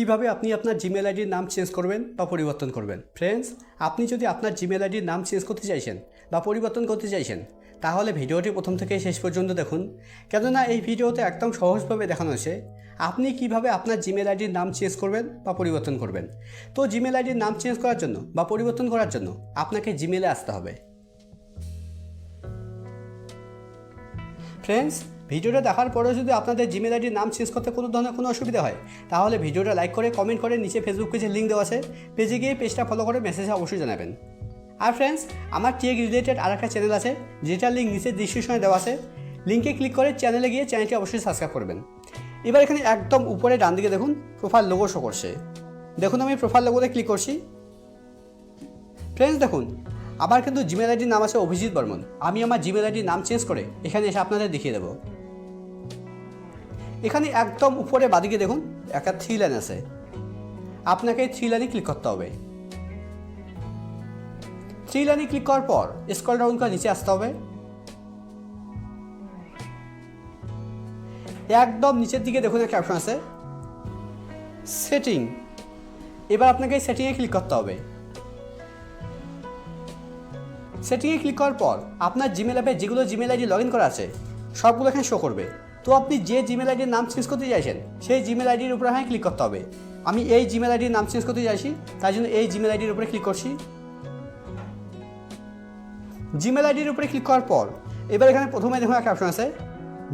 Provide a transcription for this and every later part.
কীভাবে আপনি আপনার জিমেল আইডির নাম চেঞ্জ করবেন বা পরিবর্তন করবেন? ফ্রেন্ডস আপনি যদি আপনার জিমেল আইডির নাম চেঞ্জ করতে চাইছেন বা পরিবর্তন করতে চাইছেন, তাহলে ভিডিওটি প্রথম থেকে শেষ পর্যন্ত দেখুন। কেননা এই ভিডিওতে একদম সহজভাবে দেখানো হয়েছে আপনি কীভাবে আপনার জিমেল আইডির নাম চেঞ্জ করবেন বা পরিবর্তন করবেন। তো জিমেল আইডির নাম চেঞ্জ করার জন্য বা পরিবর্তন করার জন্য আপনাকে জিমেলে আসতে হবে। ফ্রেন্ডস ভিডিওটা দেখার পরেও যদি আপনাদের জিমেল আইডির নাম চেঞ্জ করতে কোনো ধরনের কোনো অসুবিধা হয়, তাহলে ভিডিওটা লাইক করে কমেন্ট করে নিচে ফেসবুক পেজে লিঙ্ক দেওয়া আছে। পেজে গিয়ে পেজটা ফলো করে মেসেজে অবশ্যই জানাবেন। আর ফ্রেন্ডস আমার টেক রিলেটেড আর একটা চ্যানেল আছে, যেটার লিঙ্ক নিচে ডিসক্রিপশনে দেওয়া আছে। লিঙ্কে ক্লিক করে চ্যানেলে গিয়ে চ্যানেলটি অবশ্যই সাবস্ক্রাইব করবেন। এবার এখানে একদম উপরে ডান দিকে দেখুন প্রোফাইল লোগো শো করছে। দেখুন আমি প্রোফাইল লোগোতে ক্লিক করছি। ফ্রেন্ডস দেখুন, আমার কিন্তু জিমেল আইডির নাম আছে অভিজিৎ বর্মন। আমি আমার জিমেল আইডির নাম চেঞ্জ করে এখানে এসে আপনাদের দেখিয়ে দেবো। এখানে একদম উপরে বাদিকে দেখুন, একটা থ্রি লাইন আছে। আপনাকে থ্রি লাইনে ক্লিক করতে হবে। থ্রি লাইনে ক্লিক করার পর স্কল ডাউন করে নিচে আসতে হবে। একদম নিচের দিকে দেখুন, একটা অপশন আছে। সেটিং এবার আপনাকে সেটিংয়ে ক্লিক করতে হবে। সেটিংয়ে ক্লিক করার পর আপনার জিমেল অ্যাপে যেগুলো জিমেল আইডি লগ ইন করা আছে, সবগুলো এখানে শো করবে। তো আপনি যে জিমেল আইডির নাম চেঞ্জ করতে চাইছেন, সেই জিমেল আইডির উপরে হ্যাঁ ক্লিক করতে হবে। আমি এই জিমেল আইডির নাম চেঞ্জ করতে চাইছি, তাই জন্য এই জিমেল আইডির উপরে ক্লিক করছি। জিমেল আইডির উপরে ক্লিক করার পর, এবার এখানে প্রথমে দেখুন একটা অপশন আছে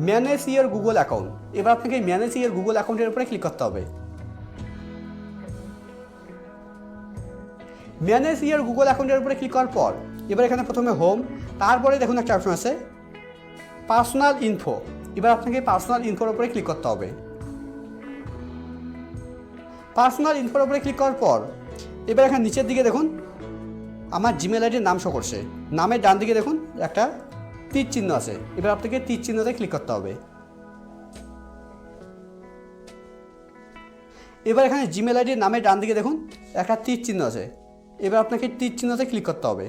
ম্যানেজ ইয়ার গুগল অ্যাকাউন্ট এবার আপনাকে ম্যানেজ ইয়ার গুগল অ্যাকাউন্টের উপরে ক্লিক করতে হবে। ম্যানেজ ইয়ার গুগল অ্যাকাউন্টের উপরে ক্লিক করার পর, এবার এখানে প্রথমে হোম তারপরে দেখুন একটা অপশন আছে পার্সোনাল ইনফো এবার আপনাকে পার্সোনাল ইনফোর উপরে ক্লিক করতে হবে। পার্সোনাল ইনফোর উপরে ক্লিক করার পর, এবার এখানে নিচের দিকে দেখুন, আমার জিমেল আইডির নাম শো করছে। নামের ডান দিকে দেখুন, একটা তীর চিহ্ন আছে। এবার আপনাকে তীর চিহ্নতে ক্লিক করতে হবে। এবার এখানে জিমেল আইডির নামের ডান দিকে দেখুন, একটা তীর চিহ্ন আছে। এবার আপনাকে তীর চিহ্নতে ক্লিক করতে হবে।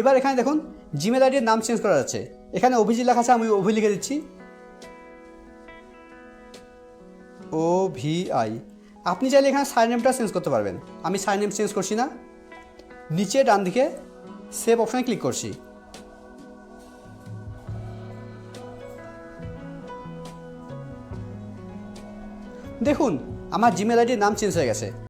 এবার এখানে দেখুন জিমেল আইডির নাম চেঞ্জ করা যাচ্ছে। এখানে অভিজিৎ লেখা আছে, আমি অভি লিখে দিচ্ছি। ও ভি আই আপনি চাইলে এখানে সাইন নেমটা চেঞ্জ করতে পারবেন। আমি সাইন নেম চেঞ্জ করছি না। নিচে ডান দিকে সেভ অপশানে ক্লিক করছি। দেখুন, আমার জিমেল আইডির নাম চেঞ্জ হয়ে গেছে।